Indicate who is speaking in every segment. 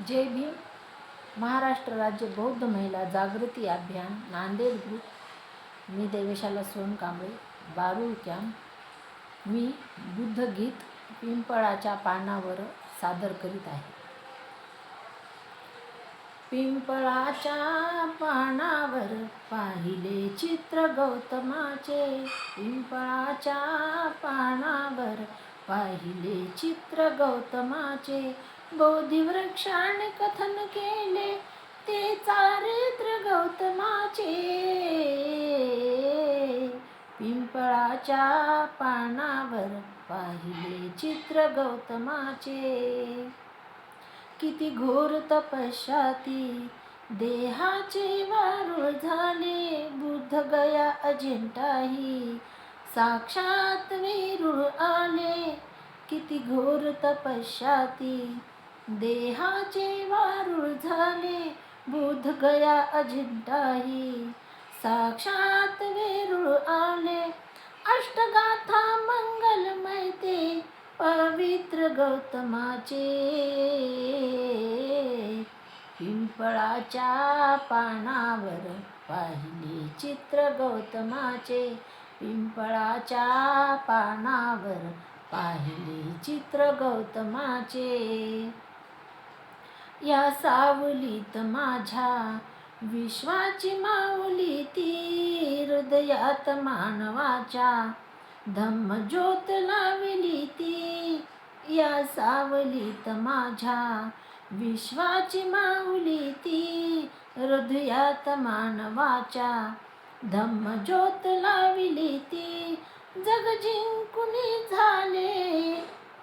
Speaker 1: जय भीम. महाराष्ट्र राज्य बौद्ध महिला जागृती अभियान नांदेड ग्रुप. मी देवेशाला सोन कांबळे कॅम्प. मी बुद्धगीत पिंपळाच्या पानावर सादर करीत आहे. पिंपळाच्या पानावर पाहिले चित्र गौतमाचे. पिंपळाच्या पानावर पाहिले चित्र गौतमाचे. बोधिवृक्षान कथन केले ते चारित्र गौतमाचे. पिंपळाच्या पानावर पाहिले चित्र गौतमाचे. किती घोर तपश्चाती देहाचे वारुळ झाले बुद्ध गया अजिंठाही. साक्षात वेरूळ आले किती घोर तपश्याती देहाचे वारुळ झाले बुध गया अजिंठाही. साक्षात वेरूळ आले अष्टगाथा मंगलमय ते पवित्र गौतमाचे. पिंपळाच्या पानावर पाहिले चित्र गौतमाचे. पिंपळाच्या पानावर पाहिले चित्र गौतमाचे. या सावलीत माझ्या विश्वाची माऊली ती हृदयात मानवाच्या धम्मज्योत लावली ती. या सावलीत माझ्या विश्वाची माऊली ती हृदयात मानवाच्या धम्मज्योत लावली ती. जग जिंकुनी झाले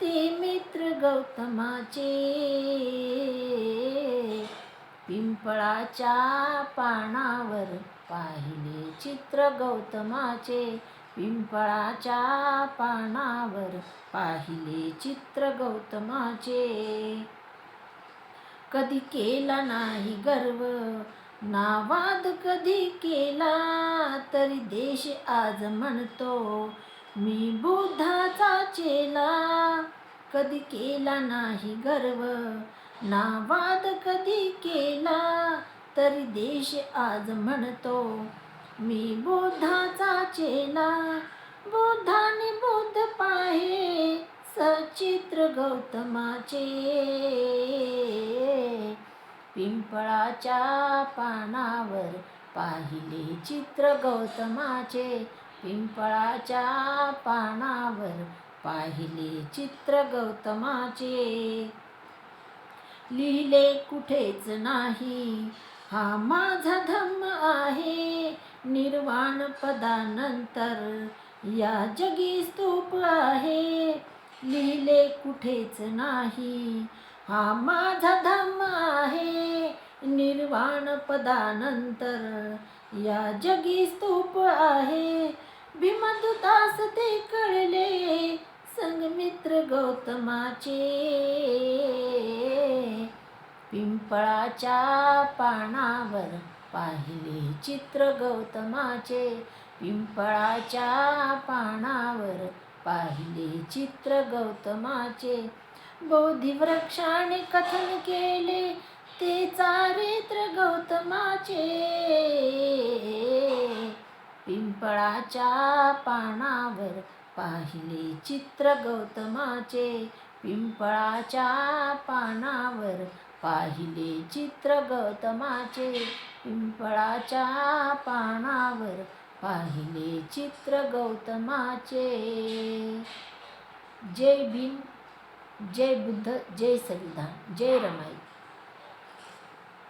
Speaker 1: ते मित्र गौतमाचे. पिंपळाच्या पानावर पाहिले चित्र गौतमाचे. पिंपळाच्या पानावर पाहिले चित्र गौतमाचे. कधी केला नाही गर्व नावाद कधी केला तरी देश आज म्हणतो मी बुद्धाचा चेला. कधी केला नाही गर्व नावाद कधी केला तरी देश आज म्हणतो मी बुद्धाचा चेला बुद्धाने बुद्ध पाहे सचित्र गौतमाचे. पिंपळाच्या पानावर पाहिले चित्र गौतमाचे. पिंपळाच्या पानावर पाहिले चित्र गौतमाचे. लिहिले कुठेच नाही. हा माझा धम्म आहे निर्वाण पदानंतर. या जगी स्तूप आहे लिहिले कुठेच नाही. हा माझा धम्म आहे निर्वाण पदानंतर. या जगी स्तूप आहे भीमदुदास ते कळले. संगमित्र गौतमाचे. पिंपळाच्या पानावर पाहिले चित्र गौतमाचे. पिंपळाच्या पानावर पाहिले चित्र गौतमाचे. बोधिवृक्षाने कथन केले ते चारित्र गौतमाचे. पिंपळाच्या पानावर पाहिले चित्र गौतमाचे. पिंपळाच्या पानावर पाहिले चित्र गौतमाचे. पिंपळाच्या पानावर पाहिले चित्र गौतमाचे. जय भीम जय बुद्ध जय संविधान जय रमाई.